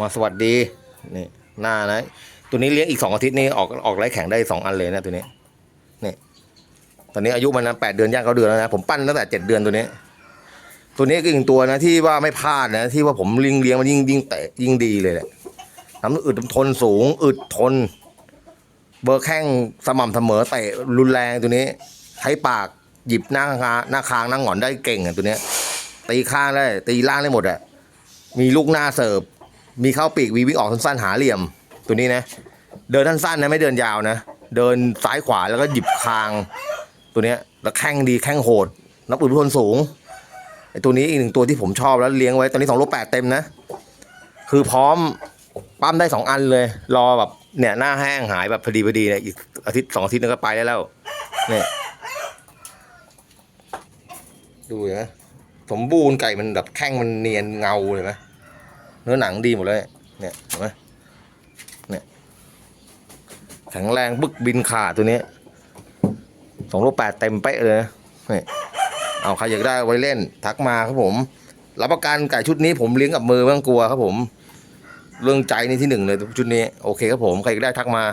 มาสวัสดีนี่หน้านะ ตัวนี้เลี้ยงอีกสองอาทิตย์นี่ออกออกไล่แข่งได้สองอันเลยนะตัวนี้นี่ตอนนี้อายุมันแปดเดือนย่างเก้าเดือนแล้วนะผมปั้นตั้งแต่เจ็ดเดือนตัวนี้ ตัวนี้ก็อีกตัวนะที่ว่าไม่พลาดนะที่ว่าผมเลี้ยงเลี้ยงมันยิ่งยิ่งเตะยิ่งดีเลยแหละน้ำอึดทนสูง อึดทน เบอร์แข้งสม่ำเสมอเตะรุนแรงตัวนี้ใช้ปากหยิบหน้าคางหน้าคางหน้าหงอนได้เก่งอะตัวเนี้ยตีข้างได้ตีล่างได้หมดอะมีลูกหน้าเสิร์ฟ มีเข้าปีกวีวิ่งออกสั้นๆหาเหลี่ยม ตัวนี้นะ เดินสั้นๆนะไม่เดินยาวนะ เดินซ้ายขวาแล้วก็หยิบคาง ตัวเนี้ยแล้วแข้งดีแข้งโหดนับอึดทนสูงไอตัวนี้อีกหนึ่งตัวที่ผมชอบแล้วเลี้ยงไว้ตอนนี้สองโลแปดเต็มนะ คือพร้อมปั้มได้สองอันเลย รอแบบเนี่ยหน้าแห้งหายแบบพอดีพอดีเนี่ยอีกอาทิตย์สองอาทิตย์นึงก็ไปได้แล้วเนี่ยดูเห็นไหมสมบูรณ์ไก่มันแบบแข้งมันเนียนเงาเลยไหม เนื้อหนังดีหมดเลยเนี่ยเห็นไหมเนี่ยแข็งแรงบึกบินขาตัวนี้สองโลแปดเต็มเป๊ะเลยนี่เอาใครอยากได้ไว้เล่นทักมาครับผม รับประกันไก่ชุดนี้ผมเลี้ยงกับมือไม่ต้องกลัวครับผม เรื่องใจนี่ที่หนึ่งเลยชุดนี้ โอเคครับผม ใครอยากได้ทักมา